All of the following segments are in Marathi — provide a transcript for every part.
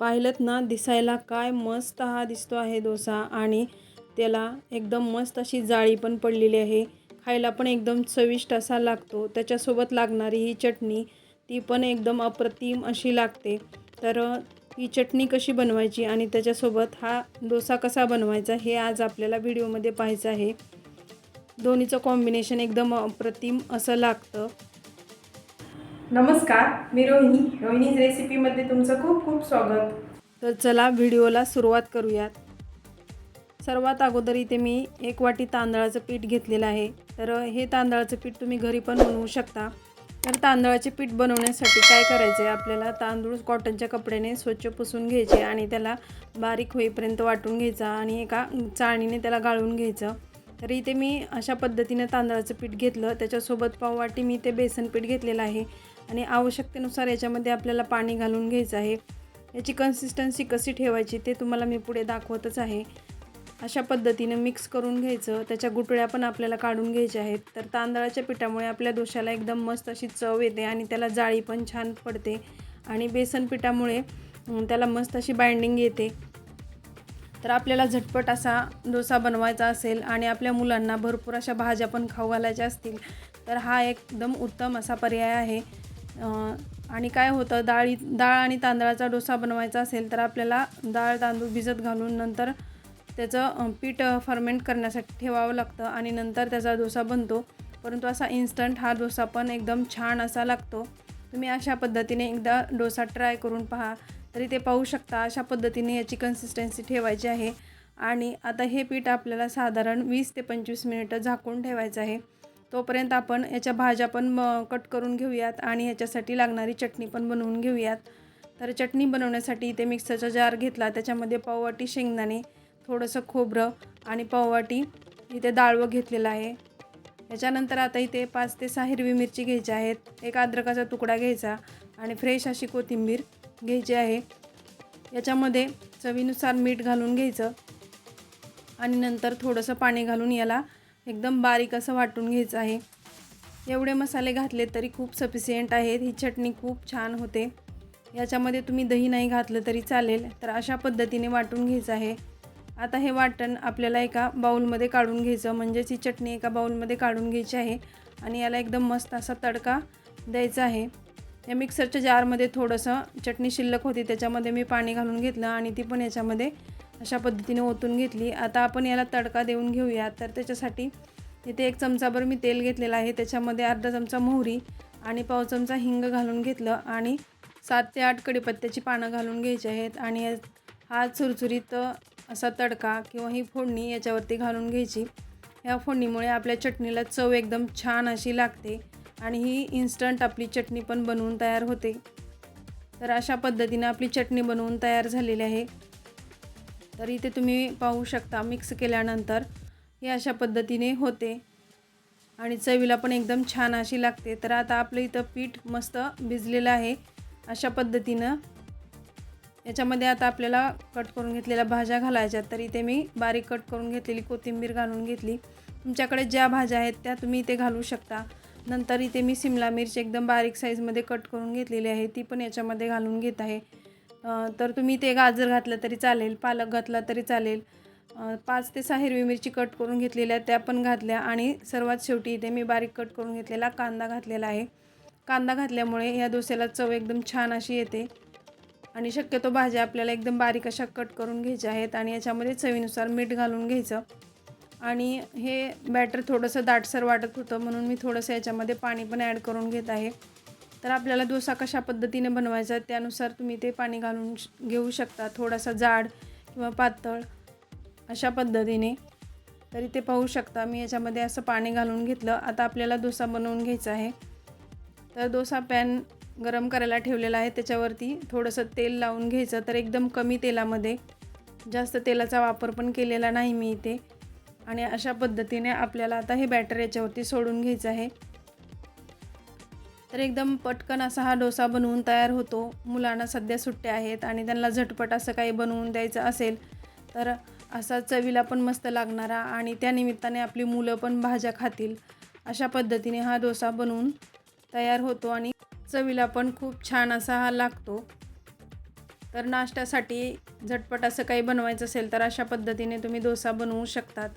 पाहिलं ना दिसायला काय मस्त हा दिसतो आहे डोसा आणि त्याला एकदम मस्त अशी जाळी पण पडलेली आहे. खायला पण एकदम चविष्ट असा लागतो. त्याच्यासोबत लागणारी ही चटणी ती पण एकदम अप्रतिम अशी लागते. तर ही चटणी कशी बनवायची आणि त्याच्यासोबत हा डोसा कसा बनवायचा हे आज आपल्याला व्हिडिओमध्ये पाहायचं आहे. दोन्हीचं कॉम्बिनेशन एकदम अप्रतिम असं लागतं. नमस्कार मी रोहिणी. रोहिणीज रेसिपीमध्ये तुमचं खूप खूप स्वागत. तर चला व्हिडिओला सुरुवात करूयात. सर्वात अगोदर इथे मी एक वाटी तांदळाचं पीठ घेतलेलं आहे. तर हे तांदळाचं पीठ तुम्ही घरी पण बनवू शकता. तर तांदळाचे पीठ बनवण्यासाठी काय करायचं आहे आपल्याला तांदूळ कॉटनच्या कपड्याने स्वच्छ पुसून घ्यायचे आणि त्याला बारीक होईपर्यंत वाटून घ्यायचा आणि एका चाळणीने त्याला गाळून घ्यायचं. तर इथे मी अशा पद्धतीने तांदळाचं पीठ घेतलं. त्याच्यासोबत पाववाटी मी ते बेसन पीठ घेतलेलं आहे. आणि आवश्यकतेनुसार याच्यामध्ये आपल्याला पाणी घालून घ्यायचं आहे. याची कन्सिस्टन्सी कशी ठेवायची ते तुम्हाला मी पुढे दाखवतच आहे. अशा पद्धतीनं मिक्स करून घ्यायचं. त्याच्या गुटळ्या पण आपल्याला काढून घ्यायच्या आहेत. तर तांदळाच्या पिठामुळे आपल्या डोशाला एकदम मस्त अशी चव येते आणि त्याला जाळी पण छान पडते. आणि बेसन पिठामुळे त्याला मस्त अशी बाइंडिंग येते. तर आपल्याला झटपट असा डोसा बनवायचा असेल आणि आपल्या मुलांना भरपूर अशा भाज्या पण खाऊ घालायच्या असतील तर हा एकदम उत्तम असा पर्याय आहे. आणि काय होतं डाळी डाळ आणि तांदळाचा डोसा बनवायचा असेल तर आपल्याला डाळ तांदूळ भिजत घालून नंतर त्याचं पीठ फर्मेंट करण्यासाठी ठेवावं लागतं आणि नंतर त्याचा डोसा बनतो. परंतु असा इन्स्टंट हा डोसा पण एकदम छान असा लागतो. तुम्ही अशा पद्धतीने एकदा डोसा ट्राय करून पहा. तरी ते पाहू शकता अशा पद्धतीने याची कन्सिस्टन्सी ठेवायची आहे. आणि आता हे पीठ आपल्याला साधारण वीस ते पंचवीस मिनिटं झाकून ठेवायचं आहे. तोपर्यंत आपण याच्या भाज्या पण कट करून घेऊयात आणि याच्यासाठी लागणारी चटणी पण बनवून घेऊयात. तर चटणी बनवण्यासाठी इथे मिक्सरचा जार घेतला त्याच्यामध्ये पाववाटी शेंगदाणे थोडंसं खोबरं आणि पाववाटी इथे डाळवं घेतलेलं आहे. याच्यानंतर आता इथे पाच ते सहा हिरवी मिरची घ्यायची आहेत एक अद्रकाचा तुकडा घ्यायचा आणि फ्रेश अशी कोथिंबीर घ्यायची आहे. याच्यामध्ये चवीनुसार मीठ घालून घ्यायचं आणि नंतर थोडंसं पाणी घालून याला एकदम बारीक असं वाटून घ्यायचं आहे. एवढे मसाले घातले तरी खूप सफिशियंट आहेत. ही चटणी खूप छान होते. याच्यामध्ये तुम्ही दही नाही घातलं तरी चालेल. तर अशा पद्धतीने वाटून घ्यायचं आहे. आता हे वाटण आपल्याला एका बाऊलमध्ये काढून घ्यायचं. म्हणजेच ही चटणी एका बाऊलमध्ये काढून घ्यायची आहे. आणि याला एकदम मस्त असा तडका द्यायचा आहे. या मिक्सरच्या जारमध्ये थोडंसं चटणी शिल्लक होती. त्याच्यामध्ये मी पाणी घालून घेतलं आणि ती पण याच्यामध्ये अशा पद्धतीने ओतून घेतली. आता आपण याला तडका देऊन घेऊया. तर त्याच्यासाठी इथे एक चमचाभर मी तेल घेतलेलं आहे. त्याच्यामध्ये अर्धा चमचा मोहरी आणि पाव चमचा हिंग घालून घेतलं आणि सात ते आठ कडीपत्त्याची पानं घालून घ्यायची आहेत आणि हा चुरचुरीत असा तडका किंवा ही फोडणी याच्यावरती घालून घ्यायची. ह्या फोडणीमुळे आपल्या चटणीला चव एकदम छान अशी लागते आणि ही इन्स्टंट आपली चटणी पण बनवून तयार होते. तर अशा पद्धतीने आपली चटणी बनवून तयार झालेली आहे. तर इथे तुम्ही पाहू शकता. मिक्स केल्यानंतर हे अशा पद्धतीने होते. आणि चवीला पण एकदम छान अशी लागते. तर आता आपलं इथं पीठ मस्त भिजलेलं आहे. अशा पद्धतीनं याच्यामध्ये आता आपल्याला कट करून घेतलेल्या भाज्या घालायच्या. तर इथे मी बारीक कट करून घेतलेली कोथिंबीर घालून घेतली. तुमच्याकडे ज्या भाज्या आहेत त्या तुम्ही इथे घालू शकता. नंतर इथे मी सिमला मिरची एकदम बारीक साईजमध्ये कट करून घेतलेली आहे. ती पण याच्यामध्ये घालून घेत आहे. तर तुम्ही ते गाजर घातलं तरी चालेल पालक घातला तरी चालेल. पाच ते सहा हिरवी मिरची कट करून घेतलेल्या त्या पण घातल्या आणि सर्वात शेवटी इथे मी बारीक कट करून घेतलेला कांदा घातलेला आहे. कांदा घातल्यामुळे या डोस्याला चव एकदम छान अशी येते आणि शक्यतो भाज्या आपल्याला एकदम बारीक अशा कट करून घ्यायच्या आहेत आणि याच्यामध्ये चवीनुसार मीठ घालून घ्यायचं. आणि हे बॅटर थोडंसं दाटसर वाटत होतं म्हणून मी थोडंसं याच्यामध्ये पाणी पण ॲड करून घेत आहे. तर आपल्याला डोसा कशा पद्धतीने बनवायचा त्यानुसार तुम्ही ते पाणी घालून घेऊ शकता. थोडासा जाड किंवा पातळ अशा पद्धतीने. तरी ते पाहू शकता मी याच्यामध्ये असं पाणी घालून घेतलं. आता आपल्याला डोसा बनवून घ्यायचा आहे. तर डोसा पॅन गरम करायला ठेवलेला आहे. त्याच्यावरती थोडंसं तेल लावून घ्यायचं. तर एकदम कमी तेलामध्ये. जास्त तेलाचा वापर पण केलेला नाही मी इथे. आणि अशा पद्धतीने आपल्याला आता हे बॅटर याच्यावरती सोडून घ्यायचं आहे. तर एकदम पटकन असा हा डोसा बनवून तयार होतो. मुलांना सध्या सुट्ट्या आहेत आणि त्यांना झटपट असं काही बनवून द्यायचं असेल तर असा चवीला पण मस्त लागणारा आणि त्यानिमित्ताने आपली मुलं पण भाज्या खातील अशा पद्धतीने हा डोसा बनवून तयार होतो आणि चवीला पण खूप छान असा हा लागतो. तर नाश्त्यासाठी झटपट असं काही बनवायचं असेल तर अशा पद्धतीने तुम्ही डोसा बनवू शकतात.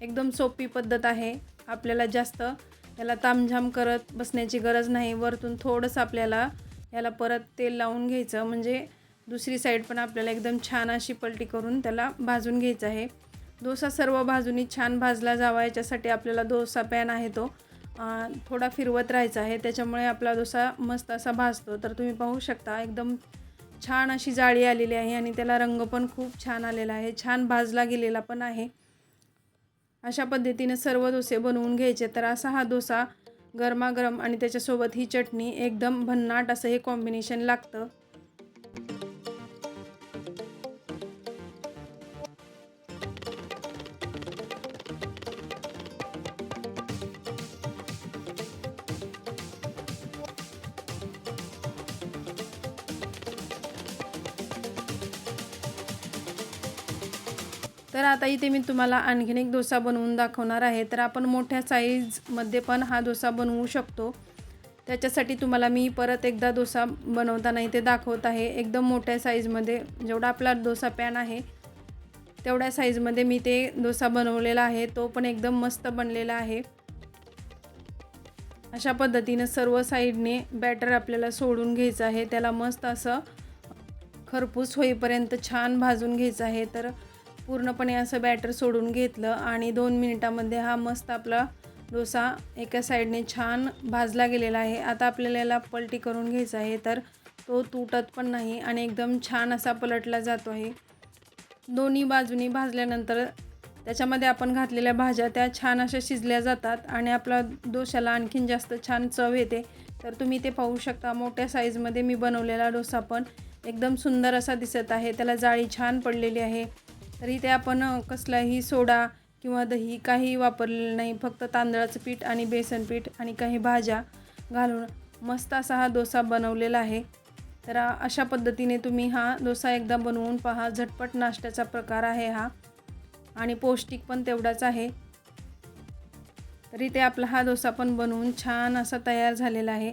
एकदम सोपी पद्धत आहे. आपल्याला जास्त याला तामझाम करत बसण्याची गरज नाही. वरतून थोडंसं आपल्याला याला परत तेल लावून घ्यायचं. म्हणजे दुसरी साईड पण आपल्याला एकदम छान अशी पलटी करून त्याला भाजून घ्यायचं आहे. डोसा सर्व भाजूनही छान भाजला जावा. याच्यासाठी आपल्याला डोसा पॅन आहे तो. थोडा फिरवत राहायचा आहे. त्याच्यामुळे आपला डोसा मस्त असा भाजतो. तर तुम्ही पाहू शकता एकदम छान अशी जाळी आलेली आहे आणि त्याला रंग पण खूप छान आलेला आहे. छान भाजला गेलेला पण आहे. अशा पद्धतीने सर्व डोसे बनवून घ्यायचे. तर असा हा डोसा गरमागरम आणि त्याच्यासोबत ही चटणी एकदम भन्नाट असं हे कॉम्बिनेशन लागतं. तर आता इथे मी तुम्हाला आणखीन एक डोसा बनवून दाखवणार आहे. तर आपण मोठ्या साईजमध्ये पण हा डोसा बनवू शकतो. त्याच्यासाठी तुम्हाला मी परत एकदा डोसा बनवताना इथे दाखवत आहे. एकदम मोठ्या साईजमध्ये जेवढा आपला डोसा पॅन आहे तेवढ्या साईजमध्ये मी ते डोसा बनवलेला आहे. तो पण एकदम मस्त बनलेला आहे. अशा पद्धतीनं सर्व साईडने बॅटर आपल्याला सोडून घ्यायचं आहे. त्याला मस्त असं खरपूस होईपर्यंत छान भाजून घ्यायचं आहे. तर पूर्णपणे असं बॅटर सोडून घेतलं आणि दोन मिनिटामध्ये हा मस्त आपला डोसा एका साईडने छान भाजला गेलेला आहे. आता आपल्याला याला पलटी करून घ्यायचा आहे तर तो तुटत पण नाही आणि एकदम छान असा पलटला जातो आहे. दोन्ही बाजूनी भाजल्यानंतर त्याच्यामध्ये आपण घातलेल्या भाज्या त्या छान अशा शिजल्या जातात आणि आपला डोशाला आणखीन जास्त छान चव येते. तर तुम्ही ते पाहू शकता. मोठ्या साईजमध्ये मी बनवलेला डोसा पण एकदम सुंदर असा दिसत आहे. त्याला जाळी छान पडलेली आहे. तर इथे आपण कसलाही सोडा किंवा दही काही वापरलेलं नाही. फक्त तांदळाचं पीठ आणि बेसन पीठ आणि काही भाज्या घालून मस्त असा हा डोसा बनवलेला आहे. तर अशा पद्धतीने तुम्ही हा डोसा एकदा बनवून पहा. झटपट नाश्त्याचा प्रकार आहे हा. आणि पौष्टिक पण तेवढाच आहे. तरी ते आपला हा डोसा पण बनवून छान असा तयार झालेला आहे.